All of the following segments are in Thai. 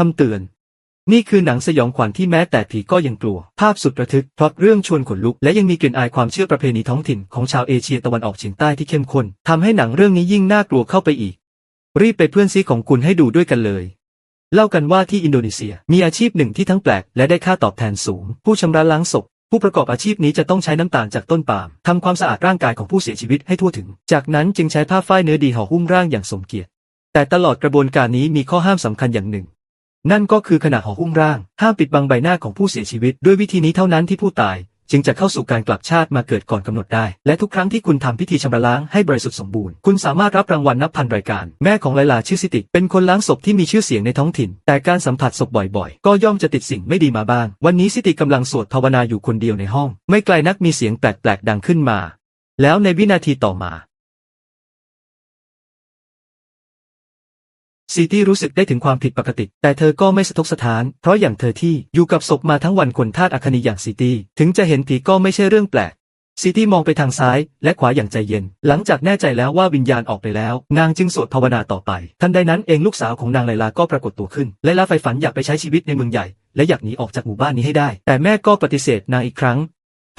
คำเตือน นี่คือหนังสยองขวัญที่แม้แต่ผีก็ยังกลัว ภาพสุดระทึกพล็อตเรื่องชวนขนลุก และยังมีกลิ่นอายความเชื่อประเพณีท้องถิ่นของชาวเอเชียตะวันออกเฉียงใต้ที่เข้มข้นทำให้หนังเรื่องนี้ยิ่งน่ากลัวเข้าไปอีก รีบไปเพื่อนซีของคุณให้ดูด้วยกันเลยเล่ากันว่าที่อินโดนีเซียมีอาชีพหนึ่งที่ทั้งแปลกและได้ค่าตอบแทนสูง ผู้ชำระล้างศพ ผู้ประกอบอาชีพนี้จะต้องใช้น้ำตาลจากต้นปาล์มทำความสะอาดร่างกายของผู้เสียชีวิตให้ทั่วถึง จากนั้นจึงใช้ผ้าฝ้ายเนื้อดีห่อหุ้มร่างอย่างสมเกียรติ แต่ตลอดกระบวนการนี้มีข้อห้ามสำคัญอย่างหนึ่ง นั่นก็คือขณะห่อหุ้มร่าง ห้ามปิดบังใบหน้าของผู้เสียชีวิต ด้วยวิธีนี้เท่านั้นที่ผู้ตาย จึงจะเข้าสู่การกลับชาติมาเกิดก่อนกำหนดได้ และทุกครั้งที่คุณทำพิธีชำระล้างให้บริสุทธิ์สมบูรณ์ คุณสามารถรับรางวัลนับพันรายการ แม่ของไลลาชื่อซิติ เป็นคนล้างศพที่มีชื่อเสียงในท้องถิ่น แต่การสัมผัสศพบ่อยๆ ก็ย่อมจะติดสิ่งไม่ดีมาบ้าง วันนี้ซิติกำลังสวดภาวนาอยู่คนเดียวในห้อง ไม่ไกลนักมีเสียงแปลกๆดังขึ้นมา แล้วในวินาทีต่อมา ซีตี้รู้สึกได้ถึงความผิดปกติ แต่เธอก็ไม่สะทกสะท้าน เพราะอย่างเธอที่อยู่กับศพมาทั้งวันคนธาตุอัคนีอย่างซีตี้ถึงจะเห็นผีก็ไม่ใช่เรื่องแปลกซีตี้มองไปทางซ้ายและขวาอย่างใจเย็น หลังจากแน่ใจแล้วว่าวิญญาณออกไปแล้ว นางจึงสวดภาวนาต่อไป ทันใดนั้นเองลูกสาวของนางไลลาก็ปรากฏตัวขึ้น ไลลาใฝ่ฝันอยากไปใช้ชีวิตในเมืองใหญ่ และอยากหนีออกจากหมู่บ้านนี้ให้ได้ แต่แม่ก็ปฏิเสธนางอีกครั้ง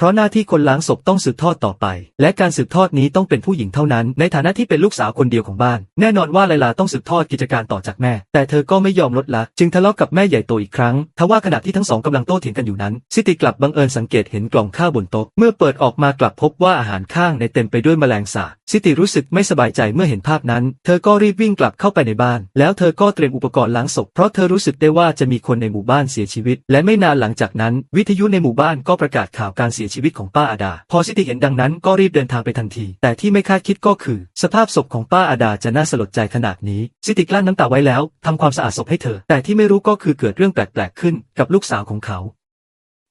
เพราะหน้าที่คนล้างศพต้องสืบทอดต่อไป และการสืบทอดนี้ต้องเป็นผู้หญิงเท่านั้น ในฐานะที่เป็นลูกสาวคนเดียวของบ้าน แน่นอนว่าไลลาต้องสืบทอดกิจการต่อจากแม่ แต่เธอก็ไม่ยอมลดละ จึงทะเลาะกับแม่ใหญ่โตอีกครั้ง ทว่าขณะที่ทั้งสองกำลังโต้เถียงกันอยู่นั้น ซิติกลับบังเอิญสังเกตเห็นกล่องข้าวบนโต๊ะ เมื่อเปิดออกมากลับพบว่าอาหารข้างในเต็มไปด้วยแมลงสาบ ซิติรู้สึกไม่สบายใจเมื่อเห็นภาพนั้น เธอก็รีบวิ่งกลับเข้าไปในบ้าน แล้วเธอก็เตรียมอุปกรณ์ล้างศพ เพราะเธอรู้สึกได้ว่าจะมีคนในหมู่บ้านเสียชีวิต และไม่นานหลังจากนั้น วิทยุในหมู่บ้านก็ประกาศข่าวการเสียชีวิตของป้าอาดา พอซิติเห็นดังนั้นก็รีบเดินทางไปทันที แต่ที่ไม่คาดคิดก็คือ สภาพศพของป้าอาดาจะน่าสลดใจขนาดนี้ซิติกลั้นน้ำตาไว้แล้วทำความสะอาดศพให้เธอ แต่ที่ไม่รู้ก็คือเกิดเรื่องแปลกๆขึ้นกับลูกสาวของเขา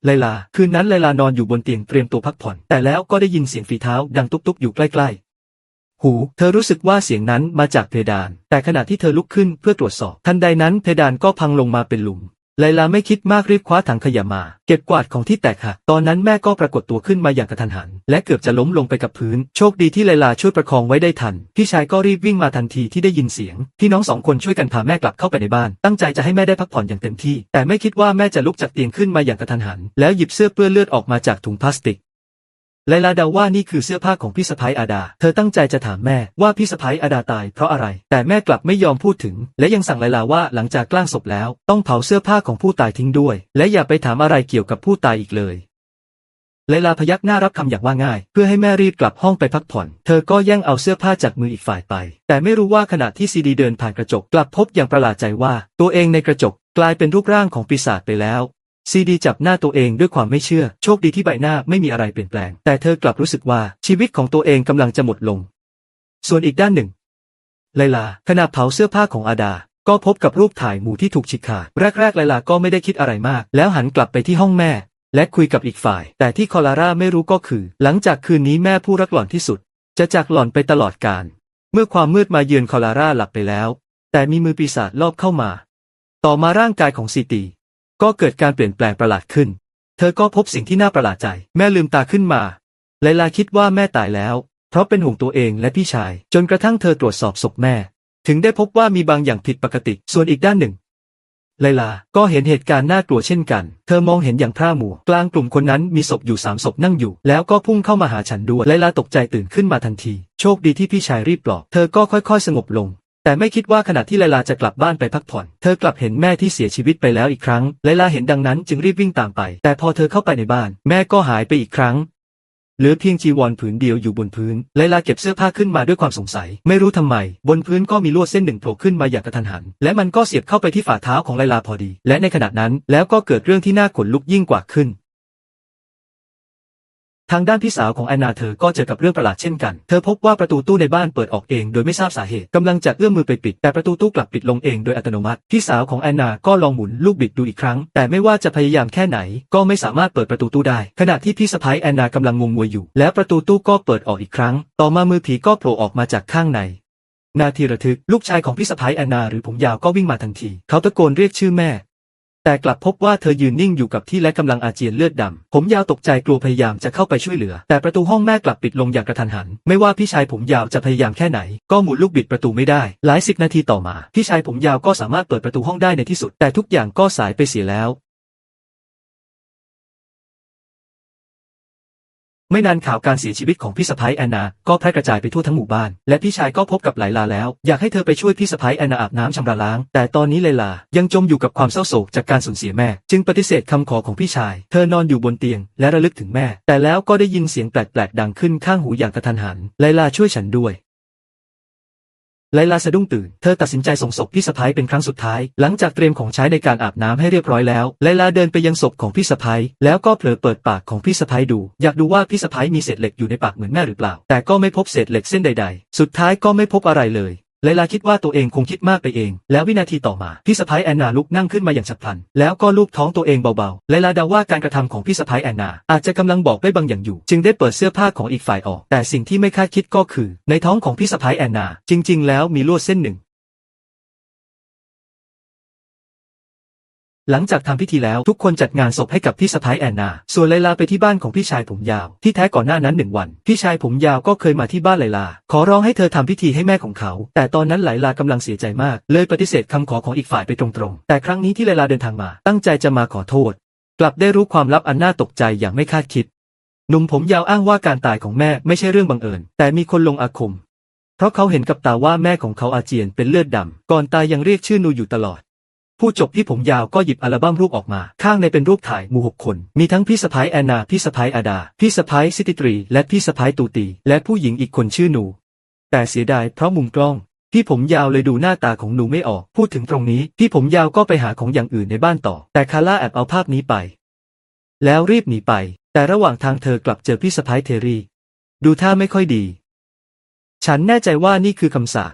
ไลลา คืนนั้นไลลานอนอยู่บนเตียงเตรียมตัวพักผ่อน แต่แล้วก็ได้ยินเสียงฝีเท้าดังตุบๆอยู่ใกล้ๆหู เธอรู้สึกว่าเสียงนั้นมาจากเพดาน แต่ขณะที่เธอลุกขึ้นเพื่อตรวจสอบ ทันใดนั้นเพดานก็พังลงมาเป็นหลุม ไลลาไม่คิดมากรีบคว้าถังขยะมา เก็บกวาดของที่แตกหักตอนนั้นแม่ก็ปรากฏตัวขึ้นมาอย่างกระทันหัน และเกือบจะล้มลงไปกับพื้น โชคดีที่ไลลาช่วยประคองไว้ได้ทัน พี่ชายก็รีบวิ่งมาทันทีที่ได้ยินเสียง พี่น้องสองคนช่วยกันพาแม่กลับเข้าไปในบ้าน ตั้งใจจะให้แม่ได้พักผ่อนอย่างเต็มที่ แต่ไม่คิดว่าแม่จะลุกจากเตียงขึ้นมาอย่างกระทันหัน แล้วหยิบเสื้อเปื้อนเลือดออกมาจากถุงพลาสติก ไลลาเดาว่านี่คือเสื้อผ้าของพี่สะพ้ายอาดา เธอตั้งใจจะถามแม่ว่าพี่สะพ้ายอาดาตายเพราะอะไร แต่แม่กลับไม่ยอมพูดถึง และยังสั่งไลลาว่าหลังจากกล้างศพแล้ว ต้องเผาเสื้อผ้าของผู้ตายทิ้งด้วย และอย่าไปถามอะไรเกี่ยวกับผู้ตายอีกเลยไลลาพยักหน้ารับคำอย่างว่าง่าย เพื่อให้แม่รีบกลับห้องไปพักผ่อน เธอก็แย่งเอาเสื้อผ้าจากมืออีกฝ่ายไป แต่ไม่รู้ว่าขณะที่ซีดีเดินผ่านกระจก กลับพบอย่างประหลาดใจว่า ตัวเองในกระจกกลายเป็นรูปร่างของปีศาจไปแล้ว ซีดีจับหน้าตัวเองด้วยความไม่เชื่อ โชคดีที่ใบหน้าไม่มีอะไรเปลี่ยนแปลง แต่เธอกลับรู้สึกว่าชีวิตของตัวเองกำลังจะหมดลง ส่วนอีกด้านหนึ่ง ไลลาขณะเผาเสื้อผ้าของอาดา ก็พบกับรูปถ่ายหมู่ที่ถูกฉีกขาด แรกๆไลลาก็ไม่ได้คิดอะไรมาก แล้วหันกลับไปที่ห้องแม่ และคุยกับอีกฝ่าย แต่ที่คอลาร่าไม่รู้ก็คือ หลังจากคืนนี้แม่ผู้รักหล่อนที่สุด จะจากหล่อนไปตลอดกาลเมื่อความมืดมาเยือนคอลาร่าหลับไปแล้ว แต่มีมือปีศาจลอบเข้ามา ต่อมาร่างกายของซีตี ก็เกิดการเปลี่ยนแปลงประหลาดขึ้น เธอก็พบสิ่งที่น่าประหลาดใจ แม่ลืมตาขึ้นมาไลลาคิดว่าแม่ตายแล้ว เพราะเป็นห่วงตัวเองและพี่ชาย จนกระทั่งเธอตรวจสอบศพแม่ ถึงได้พบว่ามีบางอย่างผิดปกติ ส่วนอีกด้านหนึ่งไลลา ก็เห็นเหตุการณ์น่ากลัวเช่นกัน เธอมองเห็นอย่างพร่ามัว กลางกลุ่มคนนั้นมีศพอยู่สามศพนั่งอยู่ แล้วก็พุ่งเข้ามาหาฉันด้วย ไลลาตกใจตื่นขึ้นมาทันที โชคดีที่พี่ชายรีบปลอบ เธอก็ค่อยๆ สงบลง แต่ไม่คิดว่าขณะที่ไลลาจะกลับบ้านไปพักผ่อน เธอกลับเห็นแม่ที่เสียชีวิตไปแล้วอีกครั้ง ไลลาเห็นดังนั้นจึงรีบวิ่งตามไป แต่พอเธอเข้าไปในบ้าน แม่ก็หายไปอีกครั้ง เหลือเพียงจีวรผืนเดียวอยู่บนพื้น ไลลาเก็บเสื้อผ้าขึ้นมาด้วยความสงสัย ไม่รู้ทำไม บนพื้นก็มีลวดเส้นหนึ่งโผล่ขึ้นมาอย่างกระทันหัน และมันก็เสียบเข้าไปที่ฝ่าเท้าของไลลาพอดี และในขณะนั้นแล้วก็เกิดเรื่องที่น่าขนลุกยิ่งกว่าขึ้น ทางด้านพี่สาวของแอนนาเธอก็เจอกับเรื่องประหลาดเช่นกัน เธอพบว่าประตูตู้ในบ้านเปิดออกเองโดยไม่ทราบสาเหตุ กำลังจะเอื้อมมือไปปิด แต่ประตูตู้กลับปิดลงเองโดยอัตโนมัติ พี่สาวของแอนนาก็ลองหมุนลูกบิดดูอีกครั้ง แต่ไม่ว่าจะพยายามแค่ไหน ก็ไม่สามารถเปิดประตูตู้ได้ ขณะที่พี่สะพ้ายแอนนากำลังงงงวยอยู่ แล้วประตูตู้ก็เปิดออกอีกครั้ง ต่อมามือผีก็โผล่ออกมาจากข้างในนาทีระทึก ลูกชายของพี่สะพ้ายแอนนาหรือผมยาวก็วิ่งมาทันที เขาตะโกนเรียกชื่อแม่ แต่กลับพบว่าเธอยืนนิ่งอยู่กับที่และกำลังอาเจียนเลือดดำ ผมยาวตกใจกลัวพยายามจะเข้าไปช่วยเหลือ แต่ประตูห้องแม่กลับปิดลงอย่างกระทันหัน ไม่ว่าพี่ชายผมยาวจะพยายามแค่ไหน ก็หมุนลูกบิดประตูไม่ได้ หลายสิบนาทีต่อมา พี่ชายผมยาวก็สามารถเปิดประตูห้องได้ในที่สุด แต่ทุกอย่างก็สายไปเสียแล้ว ไม่นานข่าวการเสียชีวิตของพี่สะพ้ายแอนนา ก็แพร่กระจายไปทั่วทั้งหมู่บ้าน และพี่ชายก็พบกับไลลาแล้ว อยากให้เธอไปช่วยพี่สะพ้ายแอนนาอาบน้ำชำระล้าง แต่ตอนนี้ไลลายังจมอยู่กับความเศร้าโศกจากการสูญเสียแม่ จึงปฏิเสธคำขอของพี่ชาย เธอนอนอยู่บนเตียง และระลึกถึงแม่ แต่แล้วก็ได้ยินเสียงแปลกๆดังขึ้นข้างหูอย่างกระทันหันไลลาช่วยฉันด้วย ไลลาสะดุ้งตื่น เธอตัดสินใจส่งศพพี่สะพ้ายเป็นครั้งสุดท้าย หลังจากเตรียมของใช้ในการอาบน้ำให้เรียบร้อยแล้ว ไลลาเดินไปยังศพของพี่สะพ้ายแล้วก็เผลอเปิดปากของพี่สะพ้ายดู อยากดูว่าพี่สะพ้ายมีเศษเหล็กอยู่ในปากเหมือนแม่หรือเปล่า แต่ก็ไม่พบเศษเหล็กเส้นใด ๆ สุดท้ายก็ไม่พบอะไรเลย ไลลาคิดว่าตัวเองคงคิดมากไปเอง แล้ววินาทีต่อมาพี่สะพ้ายแอนนาลุกนั่งขึ้นมาอย่างฉับพลัน แล้วก็ลูบท้องตัวเองเบาๆไลลาเดาว่าการกระทำของพี่สะพ้ายแอนนา อาจจะกำลังบอกได้บางอย่างอยู่ จึงได้เปิดเสื้อผ้าของอีกฝ่ายออก แต่สิ่งที่ไม่คาดคิดก็คือ ในท้องของพี่สะพ้ายแอนนา จริง ๆ แล้วมีลวดเส้นหนึ่ง หลังจากทำพิธีแล้วทุกคนจัดงานศพให้กับพี่สะพ้ายแอนนา ส่วนไลลาไปที่บ้านของพี่ชายผมยาว ที่แท้ก่อนหน้านั้นหนึ่งวัน พี่ชายผมยาวก็เคยมาที่บ้านไลลา ขอร้องให้เธอทำพิธีให้แม่ของเขา แต่ตอนนั้นไลลากำลังเสียใจมาก เลยปฏิเสธคำขอของอีกฝ่ายไปตรงๆ แต่ครั้งนี้ที่ไลลาเดินทางมา ตั้งใจจะมาขอโทษ กลับได้รู้ความลับอันน่าตกใจอย่างไม่คาดคิดหนุ่มผมยาวอ้างว่าการตายของแม่ไม่ใช่เรื่องบังเอิญ แต่มีคนลงอาคม เพราะเขาเห็นกับตาว่าแม่ของเขาอาเจียนเป็นเลือดดำก่อนตายยังเรียกชื่อนูอยู่ตลอด ผู้จบที่ผมยาวก็หยิบอัลบั้มรูปออกมา ข้างในเป็นรูปถ่ายหมู่หกคน มีทั้งพี่สะพ้ายแอนนา พี่สะพ้ายอาดา พี่สะพ้ายซิติตรี และพี่สะพ้ายตูตี และผู้หญิงอีกคนชื่อหนู แต่เสียดายเพราะมุมกล้อง พี่ผมยาวเลยดูหน้าตาของหนูไม่ออก พูดถึงตรงนี้ พี่ผมยาวก็ไปหาของอย่างอื่นในบ้านต่อ แต่คาร่าแอบเอาภาพนี้ไป แล้วรีบหนีไป แต่ระหว่างทางเธอกลับเจอพี่สะพ้ายเทรี ดูท่าไม่ค่อยดี ฉันแน่ใจว่านี่คือคำสาป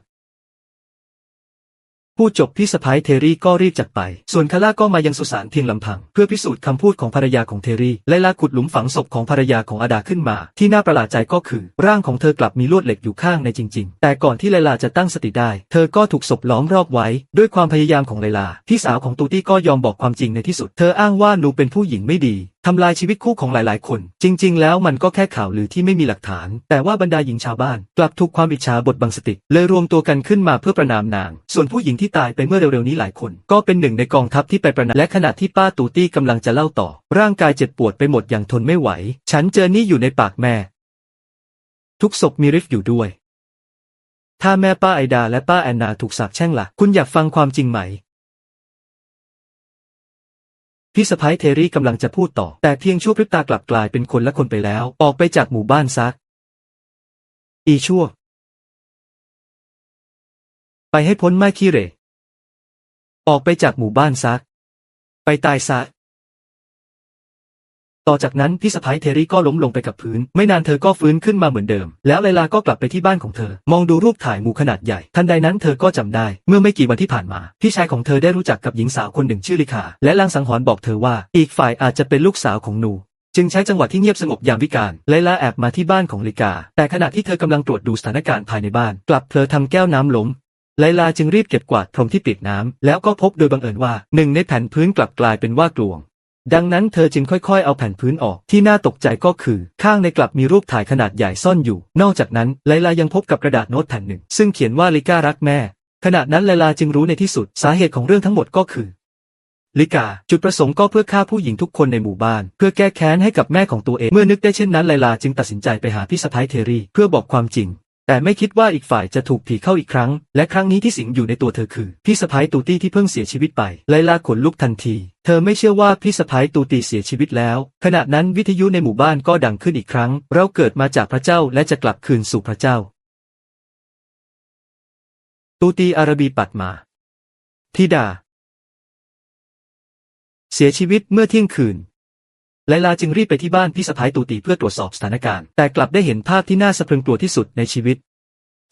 ผู้จบพี่สะพ้ายเทรี่ก็รีบจากไป ส่วนคาร่าก็มายังสุสานเพียงลำพัง เพื่อพิสูจน์คำพูดของภรรยาของเทรี่ไลลาขุดหลุมฝังศพของภรรยาของอาดาขึ้นมา ที่น่าประหลาดใจก็คือ ร่างของเธอกลับมีลวดเหล็กอยู่ข้างในจริง ๆ แต่ก่อนที่ไลลาจะตั้งสติได้ เธอก็ถูกศพล้อมรอบไว้ ด้วยความพยายามของไลลา พี่สาวของตูตี้ก็ยอมบอกความจริงในที่สุด เธออ้างว่าหนูเป็นผู้หญิงไม่ดี ทำลายชีวิตคู่ของหลายๆ คน จริง ๆ แล้วมันก็แค่ข่าวลือที่ไม่มีหลักฐาน แต่ว่าบรรดาหญิงชาวบ้าน กลับถูกความอิจฉาบดบังสติ เลยรวมตัวกันขึ้นมาเพื่อประนามนาง ส่วนผู้หญิงที่ตายไปเมื่อเร็ว ๆ นี้หลายคน ก็เป็นหนึ่งในกองทัพที่ไปประนามและขณะที่ป้าตูตี้กำลังจะเล่าต่อ ร่างกายเจ็บปวดไปหมดอย่างทนไม่ไหว ฉันเจอนี่อยู่ในปากแม่ ทุกศพมีริฟอยู่ด้วยถ้าแม่ป้าไอดาและป้าแอนนาถูกสาปแช่งละ่ะ คุณอยากฟังความจริงไหม พี่สะพ้ายเทรี่กำลังจะพูดต่อ แต่เพียงชั่วพริบตากลับกลายเป็นคนละคนไปแล้ว ออกไปจากหมู่บ้านซัก อีชั่ว ไปให้พ้นไม้ขี้เหร่ออกไปจากหมู่บ้านซัก ไปตายซะ ต่อจากนั้นพี่สะพ้ายเทรี่ก็ล้มลงไปกับพื้น ไม่นานเธอก็ฟื้นขึ้นมาเหมือนเดิม แล้วไลลาก็กลับไปที่บ้านของเธอ มองดูรูปถ่ายหมู่ขนาดใหญ่ ทันใดนั้นเธอก็จำได้ เมื่อไม่กี่วันที่ผ่านมา พี่ชายของเธอได้รู้จักกับหญิงสาวคนหนึ่งชื่อลิคา และลางสังหรณ์บอกเธอว่า อีกฝ่ายอาจจะเป็นลูกสาวของหนูจึงใช้จังหวะที่เงียบสงบยามวิกาลไลลาแอบมาที่บ้านของลิกา แต่ขณะที่เธอกำลังตรวจดูสถานการณ์ภายในบ้าน กลับเผลอทำแก้วน้ำล้มไลลาจึงรีบเก็บกวาดพรมที่ปียกน้ำแล้วก็พบโดยบังเอิญว่าหนึ่งในแผ่นพื้นกลับกลายเป็นว่ากลวง ดังนั้นเธอจึงค่อยๆ เอาแผ่นพื้นออก ที่น่าตกใจก็คือ ข้างในกลับมีรูปถ่ายขนาดใหญ่ซ่อนอยู่ นอกจากนั้นไลลายังพบกับกระดาษโน้ตแผ่นหนึ่ง ซึ่งเขียนว่าลิก้ารักแม่ ขณะนั้นไลลาจึงรู้ในที่สุด สาเหตุของเรื่องทั้งหมดก็คือ ลิกา จุดประสงค์ก็เพื่อฆ่าผู้หญิงทุกคนในหมู่บ้าน เพื่อแก้แค้นให้กับแม่ของตัวเอง เมื่อนึกได้เช่นนั้นไลลาจึงตัดสินใจไปหาพี่สะพ้ายเทรี่เพื่อบอกความจริง แต่ไม่คิดว่าอีกฝ่ายจะถูกผีเข้าอีกครั้ง และครั้งนี้ที่สิงอยู่ในตัวเธอคือ พี่สะพ้ายตูตี้ที่เพิ่งเสียชีวิตไปไลลาขนลุกทันที เธอไม่เชื่อว่าพี่สะพ้ายตูตีเสียชีวิตแล้ว ขณะนั้นวิทยุในหมู่บ้านก็ดังขึ้นอีกครั้ง เราเกิดมาจากพระเจ้าและจะกลับคืนสู่พระเจ้า ตูตีอาราบีปัดมาทิดา เสียชีวิตเมื่อเที่ยงคืน ไลลาจึงรีบไปที่บ้านพี่สะพ้ายตูตีเพื่อตรวจสอบสถานการณ์ แต่กลับได้เห็นภาพที่น่าสะพรึงกลัวที่สุดในชีวิต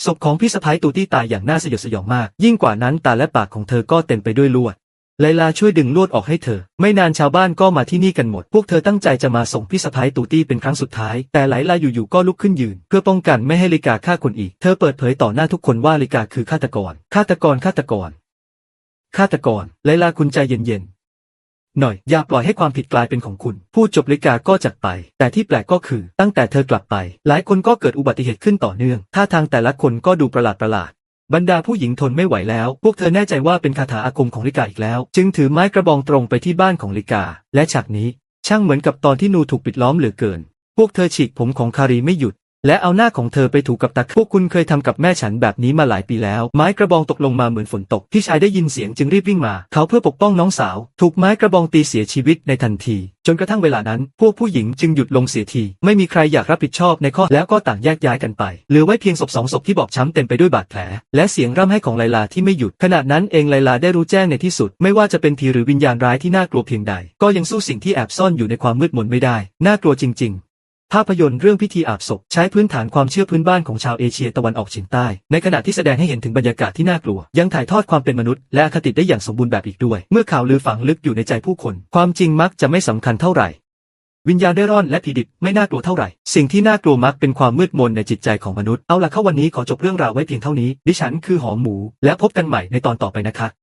ศพของพี่สะพ้ายตูตี้ตายอย่างน่าสยดสยองมาก ยิ่งกว่านั้นตาและปากของเธอก็เต็มไปด้วยลวดไลลาช่วยดึงลวดออกให้เธอ ไม่นานชาวบ้านก็มาที่นี่กันหมด พวกเธอตั้งใจจะมาส่งพี่สะพ้ายตูตี้เป็นครั้งสุดท้าย แต่ไลลาอยู่ๆก็ลุกขึ้นยืน เพื่อป้องกันไม่ให้ลิกาฆ่าคนอีก เธอเปิดเผยต่อหน้าทุกคนว่าลิกาคือฆาตกรฆาตกรฆาตกรฆาตกรไลลาคุณใจเย็น หน่อย อย่าปล่อยให้ความผิดกลายเป็นของคุณ พูดจบลิกาก็จากไป แต่ที่แปลกก็คือ ตั้งแต่เธอกลับไป หลายคนก็เกิดอุบัติเหตุขึ้นต่อเนื่อง ท่าทางแต่ละคนก็ดูประหลาดประหลาดบรรดาผู้หญิงทนไม่ไหวแล้ว พวกเธอแน่ใจว่าเป็นคาถาอาคมของลิกาอีกแล้ว จึงถือไม้กระบองตรงไปที่บ้านของลิกา และฉากนี้ ช่างเหมือนกับตอนที่นูถูกปิดล้อมเหลือเกิน พวกเธอฉีกผมของคารีไม่หยุด และเอาหน้าของเธอไปถูกับตาพวกคุณเคยทำกับแม่ฉันแบบนี้มาหลายปีแล้ว ไม้กระบองตกลงมาเหมือนฝนตก พี่ชายได้ยินเสียงจึงรีบวิ่งมา เขาเพื่อปกป้องน้องสาว ถูกไม้กระบองตีเสียชีวิตในทันที จนกระทั่งเวลานั้น พวกผู้หญิงจึงหยุดลงเสียที ไม่มีใครอยากรับผิดชอบในข้อแล้วก็ต่างแยกย้ายกันไป เหลือไว้เพียงศพสองศพที่บอบช้ำเต็มไปด้วยบาดแผล และเสียงร่ำไห้ของไลลาที่ไม่หยุด ขณะนั้นเองไลลาได้รู้แจ้งในที่สุด ไม่ว่าจะเป็นทีหรือวิญญาณร้ายที่น่ากลัวเพียงใด ก็ยังสู้สิ่งที่แอบซ่อนอยู่ในความมืดมนไม่ได้ น่ากลัวจริง ๆ ภาพยนตร์เรื่องพิธีอาบศพใช้พื้นฐานความเชื่อพื้นบ้านของชาวเอเชียตะวันออกเฉียงใต้ ในขณะที่แสดงให้เห็นถึงบรรยากาศที่น่ากลัว ยังถ่ายทอดความเป็นมนุษย์และอคติได้อย่างสมบูรณ์แบบอีกด้วย เมื่อข่าวลือฝังลึกอยู่ในใจผู้คน ความจริงมักจะไม่สำคัญเท่าไหร่ วิญญาณได้ร่อนและผีดิบไม่น่ากลัวเท่าไหร่ สิ่งที่น่ากลัวมักเป็นความมืดมนในจิตใจของมนุษย์เอาล่ะเข้าวันนี้ขอจบเรื่องราวไว้เพียงเท่านี้ ดิฉันคือหอมหมู และพบกันใหม่ในตอนต่อไปนะคะ